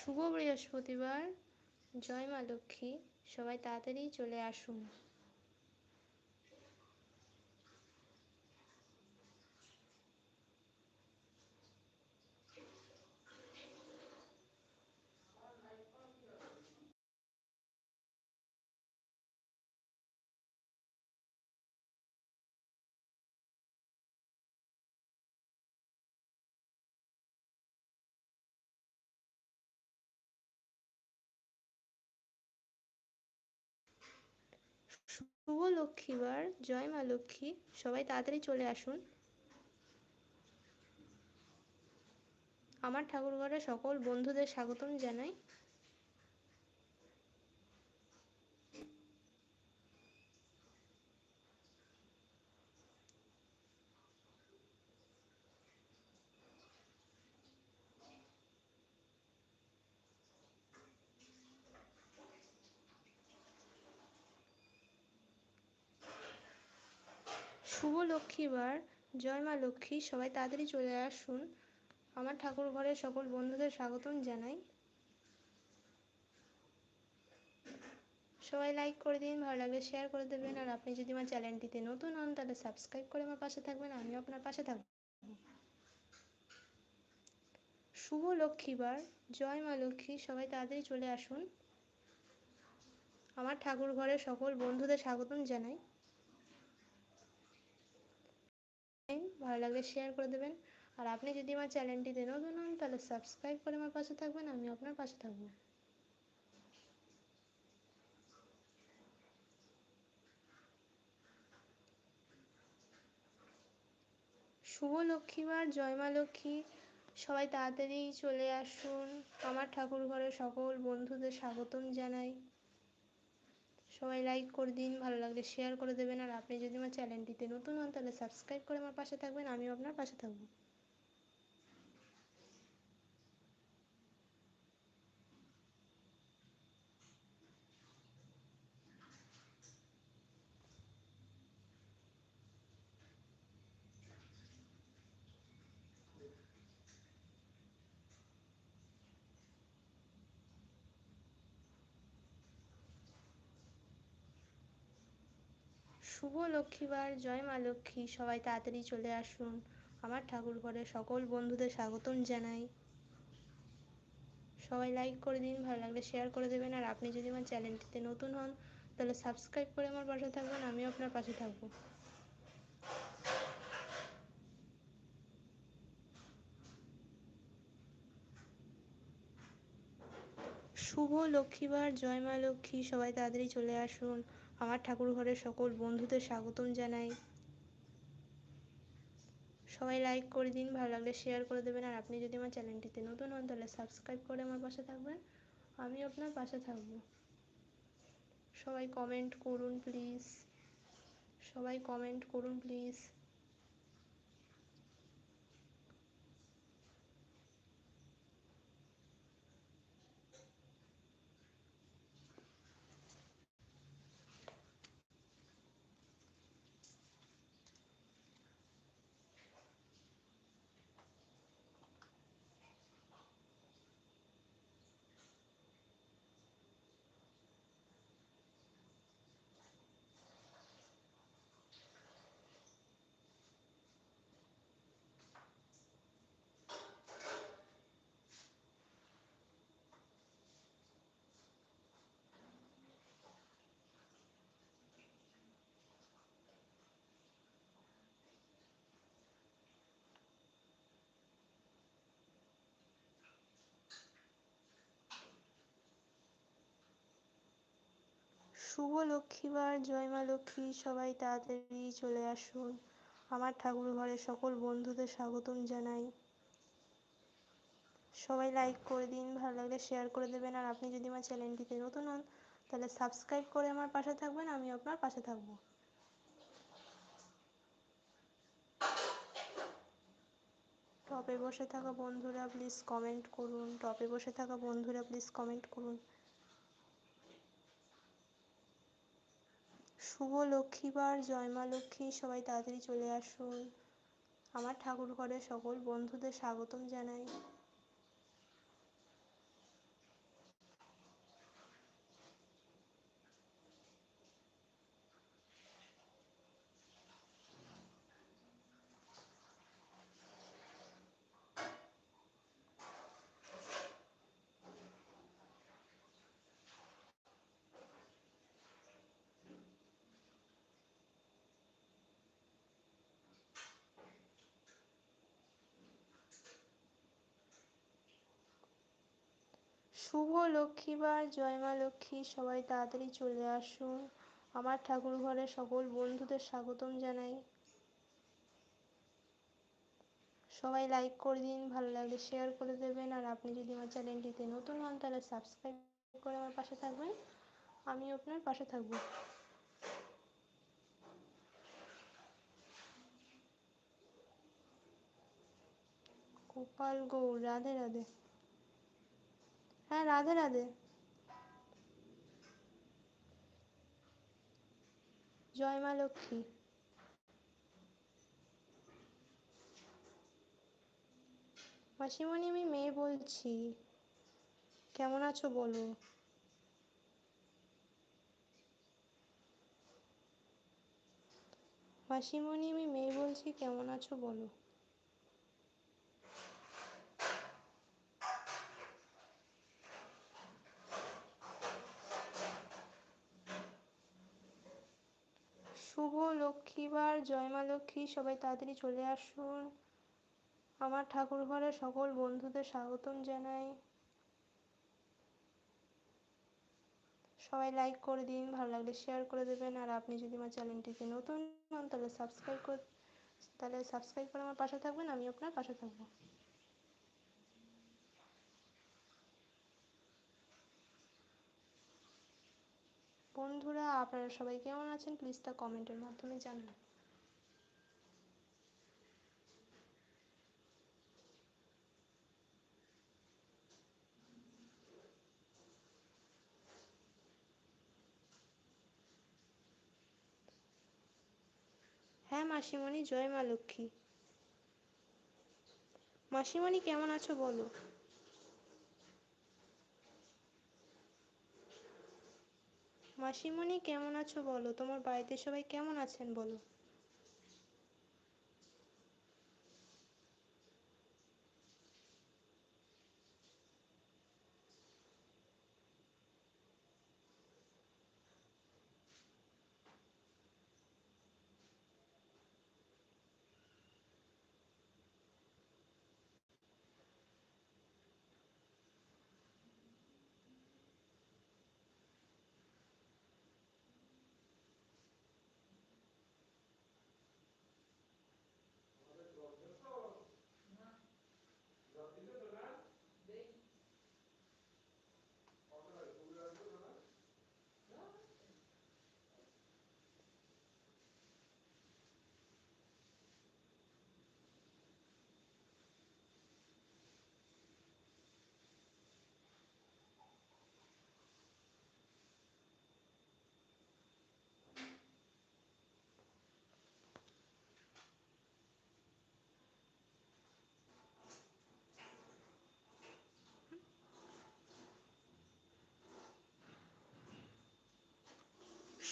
শুভ বৃহস্পতিবার। জয় মা লক্ষ্মী। সবাই তাড়াতাড়ি চলে আসুন। শুভ লক্ষ্মীবার জয় মা লক্ষ্মী। সবাই তাড়াতাড়ি চলে আসুন। আমার ঠাকুরঘরে সকল বন্ধুদের স্বাগতম জানাই। শুভ লক্ষ্মীবার জয় মা লক্ষ্মী, সবাই তাড়াতাড়ি চলে আসুন। আমার ঠাকুর ঘরের সকল বন্ধুদের স্বাগতম জানাই। সবাই লাইক করে দিন, ভালো লাগলে শেয়ার করে দেবেন। আর আপনি যদি আমার চ্যানেলটিতে নতুন হন, তাহলে সাবস্ক্রাইব করে আমার পাশে থাকবেন, আমিও আপনার পাশে থাকব। শুভ লক্ষ্মীবার জয় মা লক্ষ্মী, সবাই তাড়াতাড়ি চলে আসুন। আমার ঠাকুর ঘরের সকল বন্ধুদের স্বাগতম জানাই। ভালো লাগলে শেয়ার করে দেবেন। আর আপনি যদি আমার চ্যানেলটিতে নতুন হন, তাহলে সাবস্ক্রাইব করে আমার পাশে থাকবেন আমি আপনার পাশে থাকব। শুভ লক্ষ্মীবার, জয় মা লক্ষ্মী। সবাই তাড়াতাড়ি চলে আসুন। আমার ঠাকুর ঘরে সকল বন্ধুদের স্বাগতম জানাই। সবাই লাইক করে দিন, ভালো লাগলে শেয়ার করে দেবেন। আর আপনি যদি আমার চ্যানেলটিতে নতুন হন, তাহলে সাবস্ক্রাইব করে আমার পাশে থাকবেন। আমিও আপনার পাশে থাকব। শুভ লক্ষ্মীবার জয় মা লক্ষ্মী, সবাই তাড়াতাড়ি চলে আসুন। আমার ঠাকুর ঘরে সকল বন্ধুদের স্বাগতম জানাই। সবাই লাইক করে দিন, ভালো লাগলে শেয়ার করে দেবেন। আর আপনি যদি আমার চ্যানেলটিতে নতুন হন, তাহলে সাবস্ক্রাইব করে আমার পাশে থাকবেন, আমিও আপনার পাশে থাকব। শুভ লক্ষ্মীবার জয় মা লক্ষ্মী, সবাই তাড়াতাড়ি চলে আসুন। আমার ঠাকুর ঘরের সকল বন্ধুদের স্বাগতম জানাই। সবাই লাইক করে দিন, ভালো লাগলে শেয়ার করে দেবেন। আর আপনি যদি আমার চ্যানেলটিতে নতুন হন, তাহলে সাবস্ক্রাইব করে আমার পাশে থাকবেন। আমি আপনার পাশে থাকব। সবাই কমেন্ট করুন প্লিজ সবাই কমেন্ট করুন প্লিজ শুভ লক্ষ্মীবার জয় মা লক্ষ্মী, সবাই তাড়াতাড়ি চলে আসুন। আমার ঠাকুর ঘরে সকল বন্ধুদের স্বাগতম জানাই। সবাই লাইক করে দিন, ভালো লাগলে শেয়ার করে দেবেন। আর আপনি যদি আমার চ্যানেলটিতে নতুন হন, তাহলে সাবস্ক্রাইব করে আমার পাশে থাকবেন, আমি আপনার পাশে থাকব। টপে বসে থাকা বন্ধুরা প্লিজ কমেন্ট করুন। টপে বসে থাকা বন্ধুরা প্লিজ কমেন্ট করুন। শুভ লক্ষ্মীবার জয় মা লক্ষ্মী সবাই তাড়াতাড়ি চলে আসুন। আমার ঠাকুর ঘরে সকল বন্ধুদের স্বাগতম জানাই। শুভ লক্ষ্মীবার জয় মা লক্ষ্মী, সবাই তাড়াতাড়ি চলে আসুন। আমার ঠাকুর ঘরে সকল বন্ধুদের স্বাগতম জানাই। সবাই লাইক করে দিন, ভালো লাগলে শেয়ার করে দেবেন। আর আপনি যদি আমার চ্যানেলটিতে নতুন হন, তাহলে সাবস্ক্রাইব করে আমার পাশে থাকবেন। আমি আপনার পাশে থাকব। গোপাল গৌর রাধে রাধে। হ্যাঁ রাধে রাধে। জয় মা লক্ষ্মী। মাসিমণি, আমি মেয়ে বলছি। কেমন আছো বলো? মাসিমণি, আমি মেয়ে বলছি, কেমন আছো বলো? শুভ লক্ষ্মীবার জয় মা লক্ষ্মী, সবাই তাড়াতাড়ি চলে আসুন। আমার ঠাকুর ঘরে সকল বন্ধুদের স্বাগতম জানাই। সবাই লাইক করে দিন, ভালো লাগলে শেয়ার করে দেবেন। আর আপনি যদি আমার চ্যানেলটিতে নতুন হন, তাহলে সাবস্ক্রাইব কর তাহলে সাবস্ক্রাইব করে আমার পাশে থাকবেন আমি আপনার পাশে থাকব। বন্ধুরা, আপনারা সবাই কেমন আছেন? প্লিজ তা কমেন্টের মাধ্যমে জানান। হ্যাঁ মাসিমণি, জয় মা লক্ষ্মী। মাসিমণি, কেমন আছো বলো? মাসিমণি কেমন আছো বলো? তোমার বাড়িতে সবাই কেমন আছেন বলো?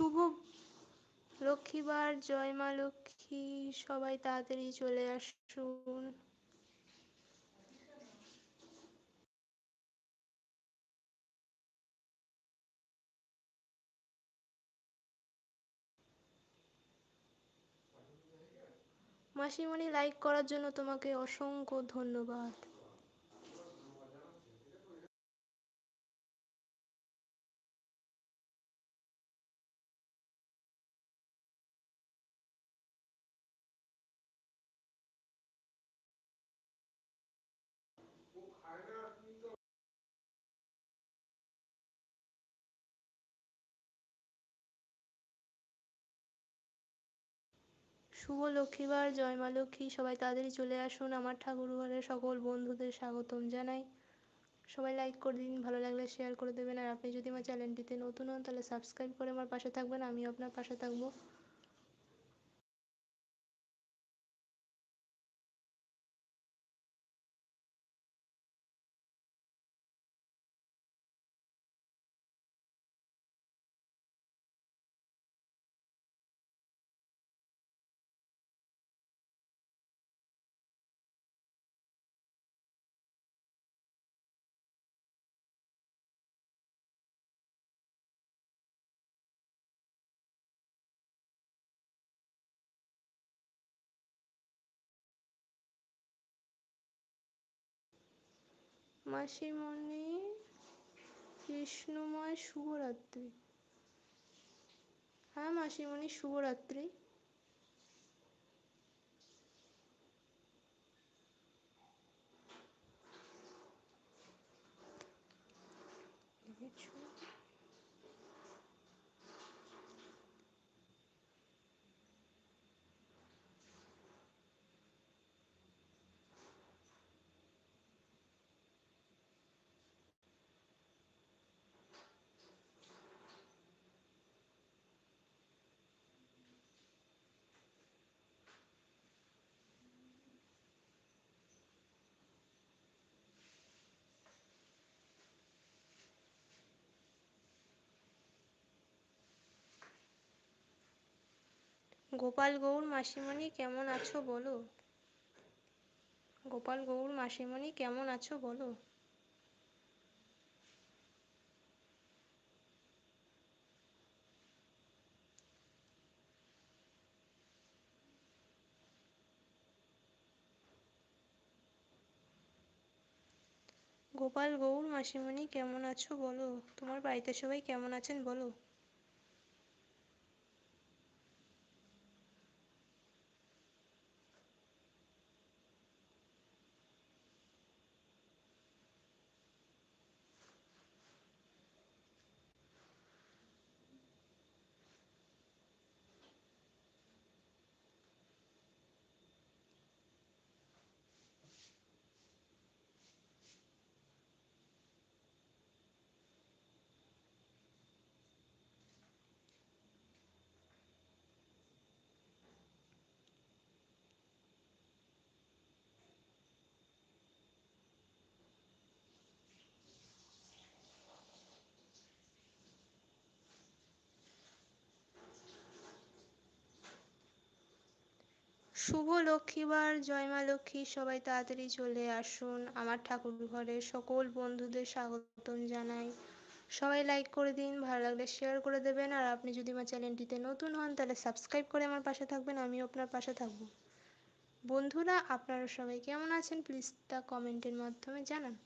শুভ লক্ষ্মীবার, জয় মা লক্ষ্মী, সবাই তাড়াতাড়ি চলে আসুন। মাসিমণি লাইক করার জন্য তোমাকে অসংখ্য ধন্যবাদ। শুভ লক্ষ্মীবার জয় মা লক্ষ্মী সবাই তাড়াতাড়ি চলে আসুন। আমার ঠাকুর ঘরে সকল বন্ধুদের স্বাগতম জানাই। সবাই লাইক করে দিন, ভালো লাগলে শেয়ার করে দেবেন। আর আপনি যদি আমার চ্যানেলটিতে নতুন হন, তাহলে সাবস্ক্রাইব করে আমার পাশে থাকবেন। আমিও আপনার পাশে থাকব। মাসিমণি কৃষ্ণময় শুভরাত্রি। হ্যাঁ মাসিমণি শুভরাত্রি। গোপাল গৌর মাসিমণি কেমন আছো বলো? গোপাল গৌর মাসিমণি কেমন আছো বলো? গোপাল গৌর মাসিমণি কেমন আছো বলো? তোমার বাড়িতে সবাই কেমন আছেন বলো? শুভ লক্ষ্মীবার জয় মা লক্ষ্মী, সবাই তাড়াতাড়ি চলে আসুন। আমার ঠাকুর ঘরে সকল বন্ধুদের স্বাগতম জানাই। সবাই লাইক করে দিন, ভালো লাগলে শেয়ার করে দেবেন। আর আপনি যদি আমার চ্যানেলটিতে নতুন হন, তাহলে সাবস্ক্রাইব করে আমার পাশে থাকবেন, আমিও আপনার পাশে থাকব। বন্ধুরা, আপনারা সবাই কেমন আছেন? প্লিজ তা কমেন্টের মাধ্যমে জানান।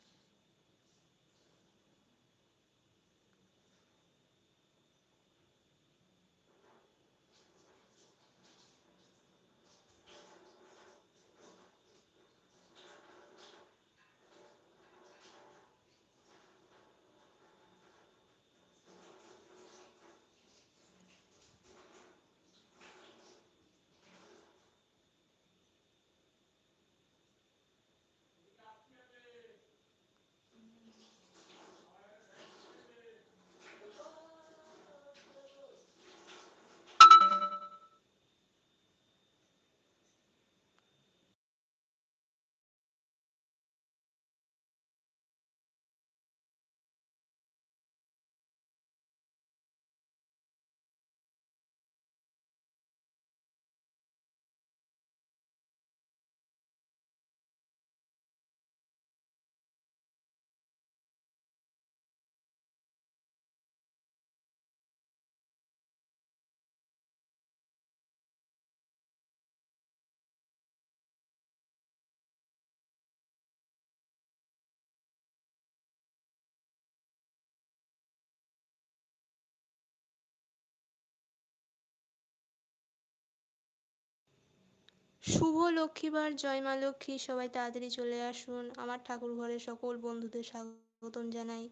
শুভ লক্ষ্মীবার জয় মা লক্ষ্মী, সবাই তাড়াতাড়ি চলে আসুন। আমার ঠাকুর ঘরে সকল বন্ধুদের স্বাগতম জানাই।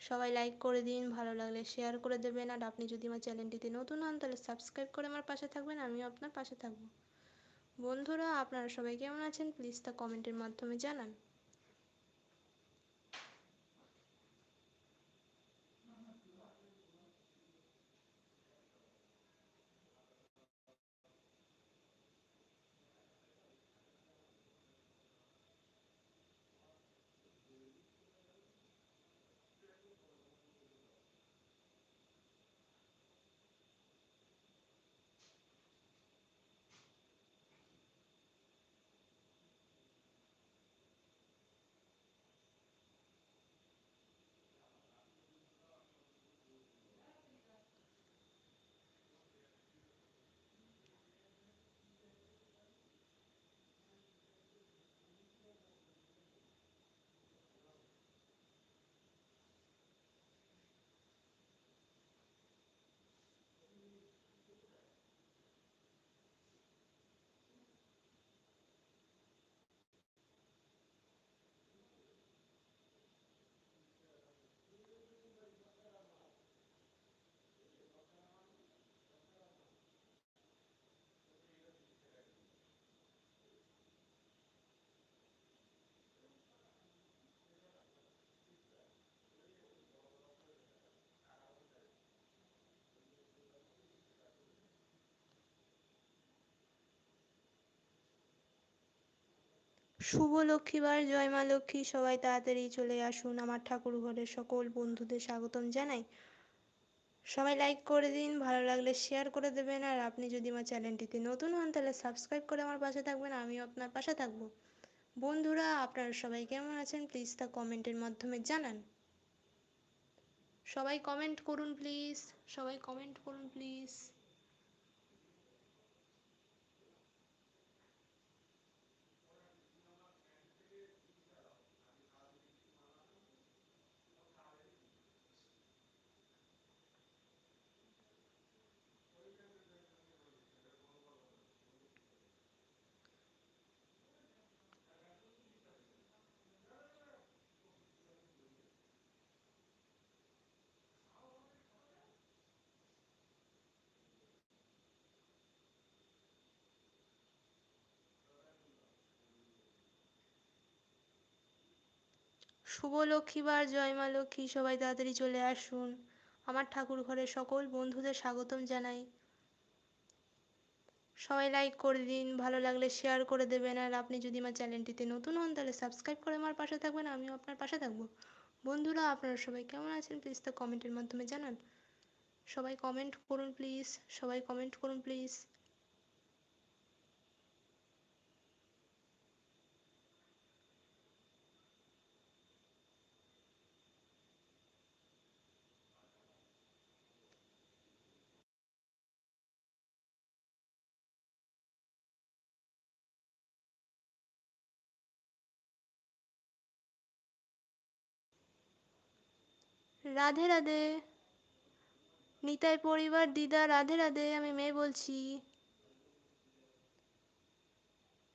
সবাই লাইক করে দিন, ভালো লাগলে শেয়ার করে দেবেন। আর আপনি যদি আমার চ্যানেলটিতে নতুন হন, তাহলে সাবস্ক্রাইব করে আমার পাশে থাকবেন, আমিও আপনার পাশে থাকব। বন্ধুরা, আপনারা সবাই কেমন আছেন? প্লিজ তা কমেন্টের মাধ্যমে জানান। শুভ লক্ষ্মীবার জয় মা লক্ষ্মী। সবাই তাড়াতাড়ি চলে আসুন আমার ঠাকুর ঘরে সকল বন্ধুদের স্বাগতম জানাই। সবাই লাইক করে দিন, ভালো লাগলে শেয়ার করে দেবেন। আর আপনি যদি আমার চ্যানেলটিতে নতুন হন, তাহলে সাবস্ক্রাইব করে আমার পাশে থাকবেন, আমিও আপনার পাশে থাকব। বন্ধুরা, আপনারা সবাই কেমন আছেন? প্লিজ তা কমেন্টের মাধ্যমে জানান। সবাই কমেন্ট করুন প্লিজ সবাই কমেন্ট করুন প্লিজ শুভ লক্ষ্মীবার জয় মা লক্ষ্মী সবাই তাড়াতাড়ি চলে আসুন। আমার ঠাকুর ঘরে সকল বন্ধুদের স্বাগতম জানাই। সবাই লাইক করে দিন, ভালো লাগলে শেয়ার করে দেবেন। আর আপনি যদি আমার চ্যানেলটিতে নতুন হন, তাহলে সাবস্ক্রাইব করে আমার পাশে থাকবেন, আমিও আপনার পাশে থাকব। বন্ধুরা, আপনারা সবাই কেমন আছেন? প্লিজ তো কমেন্টের মাধ্যমে জানান। সবাই কমেন্ট করুন প্লিজ সবাই কমেন্ট করুন প্লিজ রাধে রাধে। নিতাই পরিবার, দিদা, রাধে রাধে, আমি মেয়ে বলছি।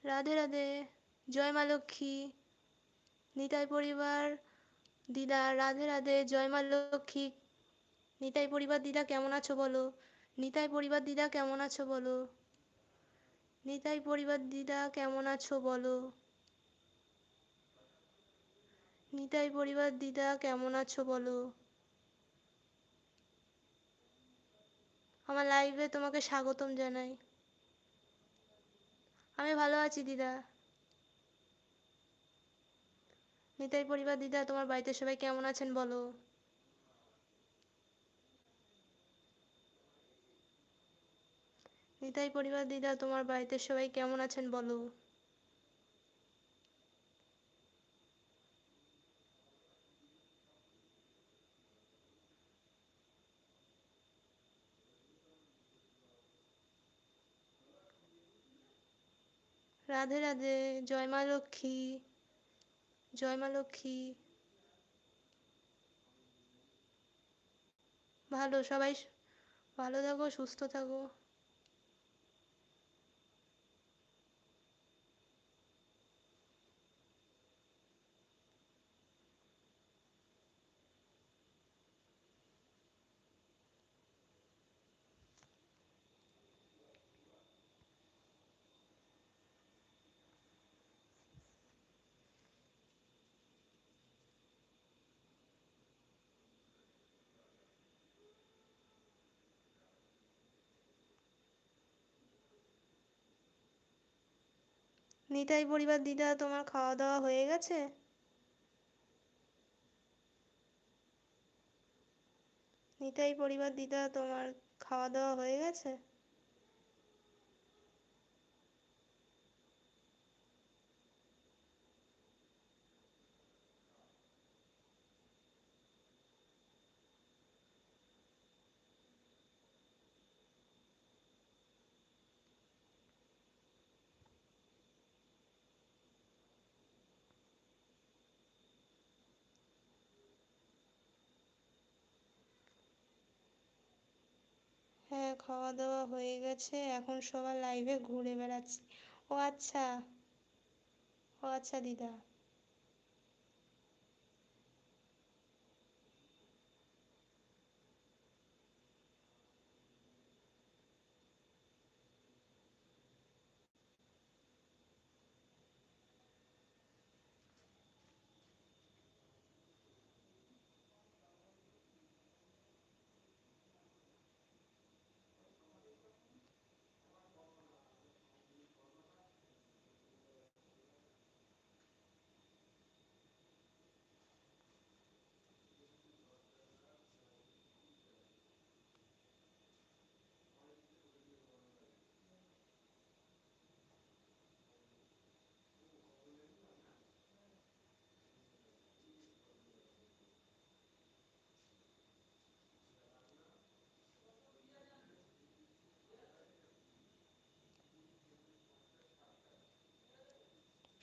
রাধে রাধে, জয় মা লক্ষ্মী। নিতাই পরিবার, দিদা, রাধে রাধে, জয় মা লক্ষ্মী। নিতাই পরিবার, দিদা, কেমন আছো বলো? নিতাই পরিবার, দিদা, কেমন আছো বলো? নিতাই পরিবার, দিদা, কেমন আছো বলো? নিতাই পরিবার, দিদা, কেমন আছো বলো? আমার লাইভে তোমাকে স্বাগতম জানাই। আমি ভালো আছি, দিদা। নিতাই পরিবার, দিদা, তোমার বাড়িতে সবাই কেমন আছেন বলো? নিতাই পরিবার, দিদা, তোমার বাড়িতে সবাই কেমন আছেন বলো? রাধে রাধে জয় মা লক্ষ্মী জয় মা লক্ষ্মী। ভালো সবাই ভালো থাকো সুস্থ থাকো। নিতাই পরিবার দিদা, তোমার খাওয়া দাওয়া হয়ে গেছে? নিতাই পরিবার দিদা, তোমার খাওয়া দাওয়া হয়ে গেছে? হ্যাঁ খাওয়া দাওয়া হয়ে গেছে। এখন সবার লাইভে ঘুরে বেড়াচ্ছি। ও আচ্ছা। ও আচ্ছা দিদা।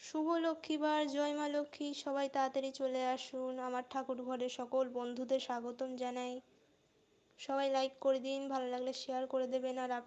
শুভ লক্ষ্মীবার জয় মা লক্ষ্মী সবাই তাড়াতাড়ি চলে আসুন। আমার ঠাকুর ঘরে সকল বন্ধুদের স্বাগতম জানাই। সবাই লাইক করে দিন, ভালো লাগলে শেয়ার করে দেবেন। আর আপনি